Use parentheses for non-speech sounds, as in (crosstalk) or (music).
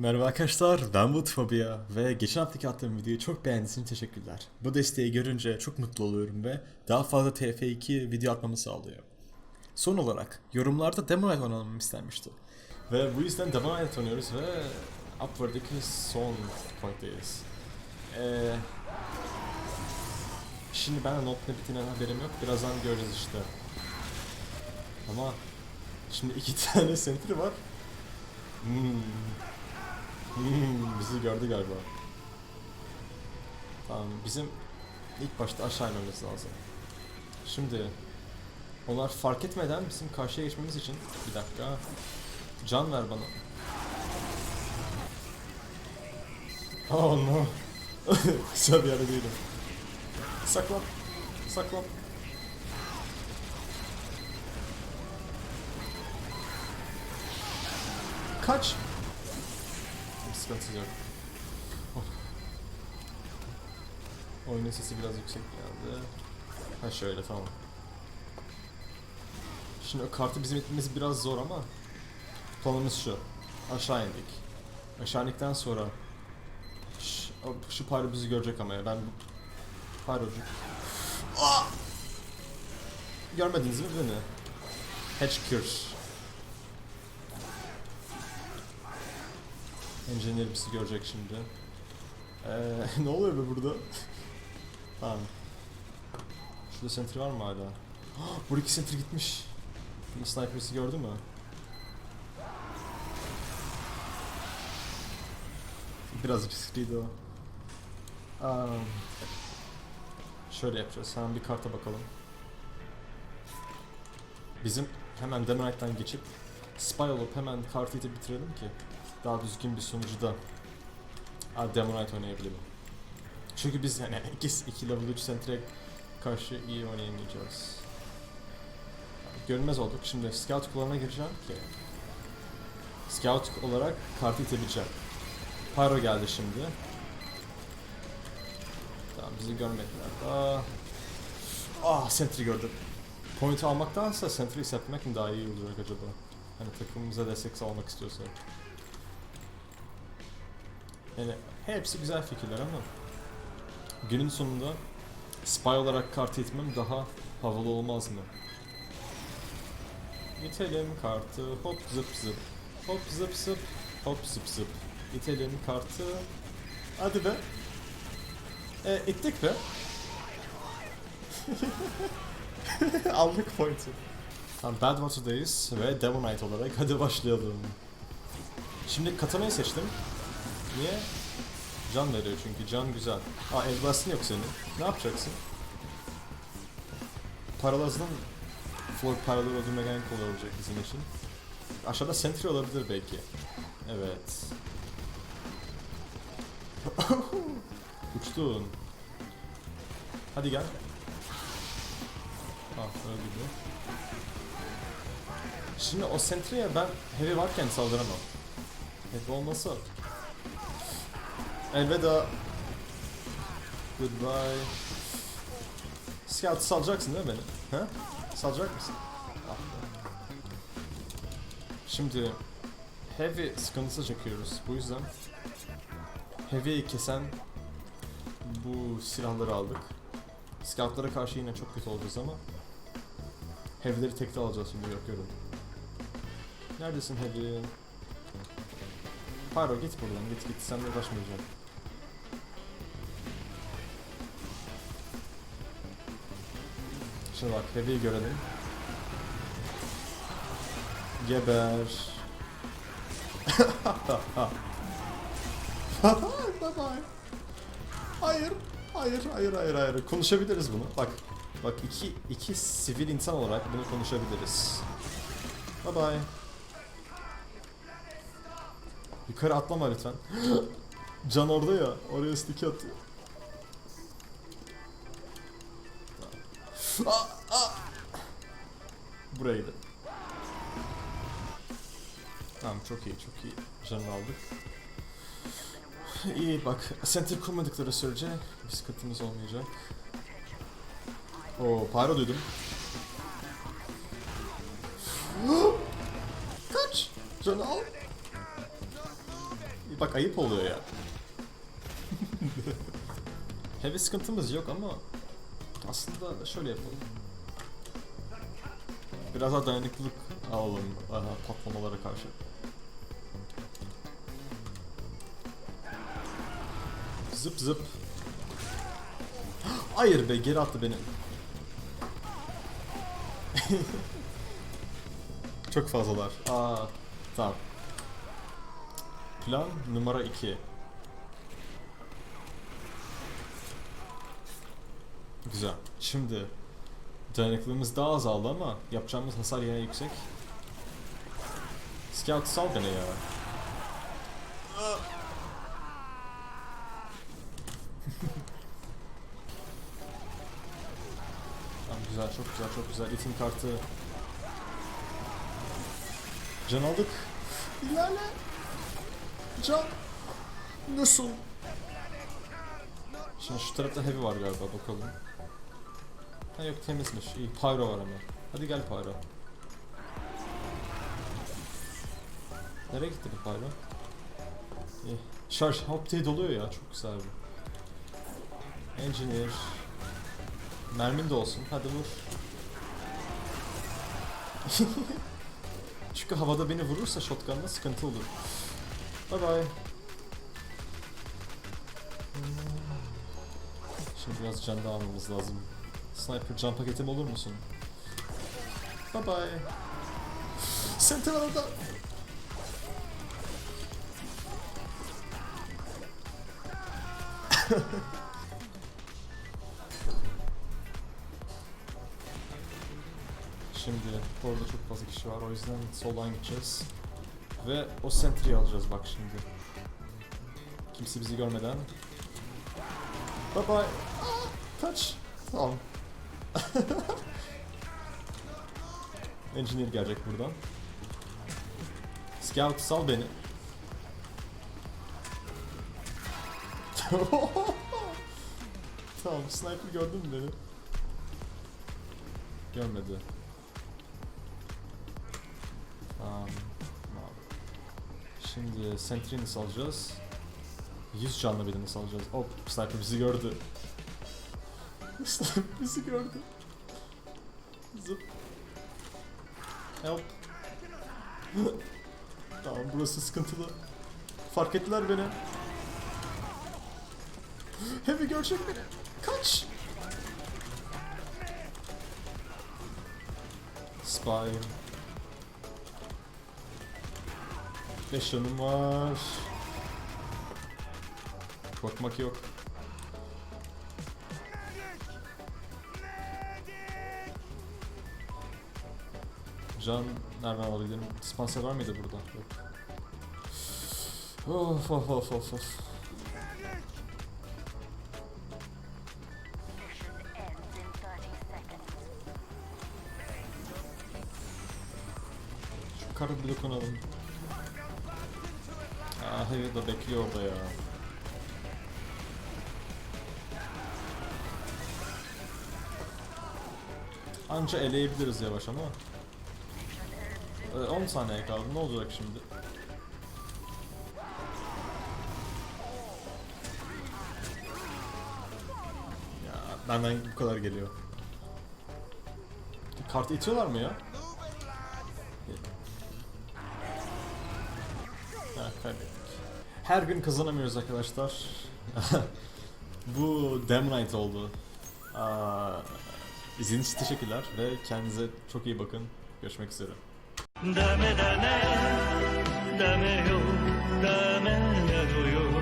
Merhaba arkadaşlar, ben Woodphobia ve geçen haftaki attığım videoyu çok beğendiğiniz teşekkürler. Bu desteği görünce çok mutlu oluyorum ve daha fazla TF2 video atmamı sağlıyor. Son olarak yorumlarda Demo Night oynamamı istenmişti. Ve bu yüzden Demo Night oynuyoruz ve Upward'daki son point'teyiz. Ee, şimdi ben de not ne bittiğinden haberim yok, birazdan göreceğiz işte. Ama şimdi iki (laughs) tane sentry var. Hmm. Hmm, bizi gördü galiba. Tamam, bizim ilk başta aşağı inmemiz lazım. Şimdi onlar fark etmeden bizim karşıya geçmemiz için bir dakika can ver bana. Oh no. (laughs) Güzel bir yerde değilim. Saklan. Saklan. Kaç. Bir sıkıntı yok. Oyunun sesi biraz yüksek geldi. Ha şöyle tamam. Şimdi o kartı bizim itmemiz biraz zor ama planımız şu. Aşağı indik. Aşağı indikten sonra o- şu pyro bizi görecek ama ya ben pyrocu! Görmediniz mi beni? Hatchkir. Engineer bizi görecek şimdi. Ee, (laughs) ne oluyor be burada? tamam. Şurada sentry var mı hala? (gasps) Buradaki sentry gitmiş. Bunun gördü mü? Biraz riskliydi o. Aa, şöyle yapacağız. Hemen bir karta bakalım. Bizim hemen Demonite'den geçip Spy olup hemen kartı itip bitirelim ki daha düzgün bir sonucuda Aa, Demonite oynayabilelim. Çünkü biz yani 2, 2 level 3 sentre karşı iyi oynayamayacağız. Görünmez olduk. Şimdi Scout kullanına gireceğim ki Scout olarak kartı itebileceğim. Pyro geldi şimdi. Tamam bizi görmediler. Aa. Ah sentry gördüm. Point'i almaktansa sentry hissetmek mi daha iyi olacak acaba? Hani takımımıza destek sağlamak istiyorsak. Yani hepsi güzel fikirler ama günün sonunda spy olarak kartı itmem daha havalı olmaz mı? İtelim kartı hop zıp zıp. Hop zıp zıp. Hop zıp zıp. İtelim kartı. Hadi be. E, ittik be. (laughs) Aldık point'i. Tamam Badwater'dayız ve Knight olarak hadi başlayalım. Şimdi katanayı seçtim Niye? Can veriyor çünkü can güzel. Aa elbasın yok senin. Ne yapacaksın? Paralaz'dan Floyd paraları öldürmek en kolay olacak bizim için. Aşağıda sentry olabilir belki. Evet. (laughs) Uçtun. Hadi gel. Ah öldü. Şimdi o sentry'e ben heavy varken saldıramam. Heavy olmasa Elveda. Goodbye. Scout salacaksın değil mi beni? He? Salacak mısın? Ah. Şimdi heavy sıkıntısı çekiyoruz. Bu yüzden heavy'yi kesen bu silahları aldık. Scoutlara karşı yine çok kötü olacağız ama heavy'leri tekte alacağız şimdi yapıyorum. Neredesin heavy? Pyro git buradan git git seninle uğraşmayacağım. Şimdi Heavy'yi görelim. Geber. bye bye. Hayır. Hayır, hayır, hayır, hayır. Konuşabiliriz bunu. Bak. Bak iki, iki sivil insan olarak bunu konuşabiliriz. Bye bye. Yukarı atlama lütfen. (gasps) Can orada ya. Oraya stick atıyor. Aa, gidelim. Tamam çok iyi çok iyi. Canını aldık. İyi bak center kurmadıkları sürece bir sıkıntımız olmayacak. Oo pyro duydum. (gasps) Kaç! Canı al. bak ayıp oluyor ya. (laughs) Heavy sıkıntımız yok ama aslında şöyle yapalım. Biraz daha dayanıklılık alalım aha, patlamalara karşı. Zıp zıp. Hayır be geri attı beni. (laughs) Çok fazlalar. Aa, tamam. Plan numara 2. Güzel. Şimdi dayanıklılığımız daha azaldı ama yapacağımız hasar yine yüksek. Scout sal beni ya. (laughs) Tamam güzel, çok güzel, çok güzel. İtim kartı. Can aldık. İlerle. Can. Nasıl? Şimdi şu tarafta heavy var galiba bakalım. Ha yok temizmiş. İyi pyro var ama. Hadi gel pyro. Nereye gitti bu pyro? İyi. Şarj hop diye doluyor ya çok güzel bu. Engineer. Mermin de olsun. Hadi vur. (laughs) Çünkü havada beni vurursa shotgunla sıkıntı olur. Bye bye. Şimdi biraz can da almamız lazım. Sniper can paketim olur musun? Bye bye. Sentinel'da. (laughs) Şimdi orada çok fazla kişi var o yüzden soldan gideceğiz. Ve o sentry'yi alacağız bak şimdi. Kimse bizi görmeden. Bye bye. Aa, Kaç. Tamam. (laughs) Engineer gelecek buradan. Scout sal beni. (laughs) tamam sniper gördün mü beni? Görmedi. Tamam. Şimdi sentry'ni salacağız. 100 canlı birini salacağız. Hop sniper bizi gördü. Sniper (laughs) bizi gördü. Zıp. Help. (laughs) tamam burası sıkıntılı. Fark ettiler beni. (gasps) Heavy görecek beni. Kaç. Spy. 5 yanım var. Korkmak yok. Can nereden alabilirim? Dispenser var mıydı burada? Yok. Of of of of of. Mission ends in 30 seconds. Şu karı bir dokunalım. Aa Heavy de bekliyor orada ya. Anca eleyebiliriz yavaş ama. Ee, 10 saniye kaldı. Ne olacak şimdi? Ya benden bu kadar geliyor. Kartı itiyorlar mı ya? Her gün kazanamıyoruz arkadaşlar. (laughs) Bu Damn Night oldu. Aa, izlediğiniz için teşekkürler ve kendinize çok iyi bakın. Görüşmek üzere. ダメだね。ダメよ。ダメなのよ。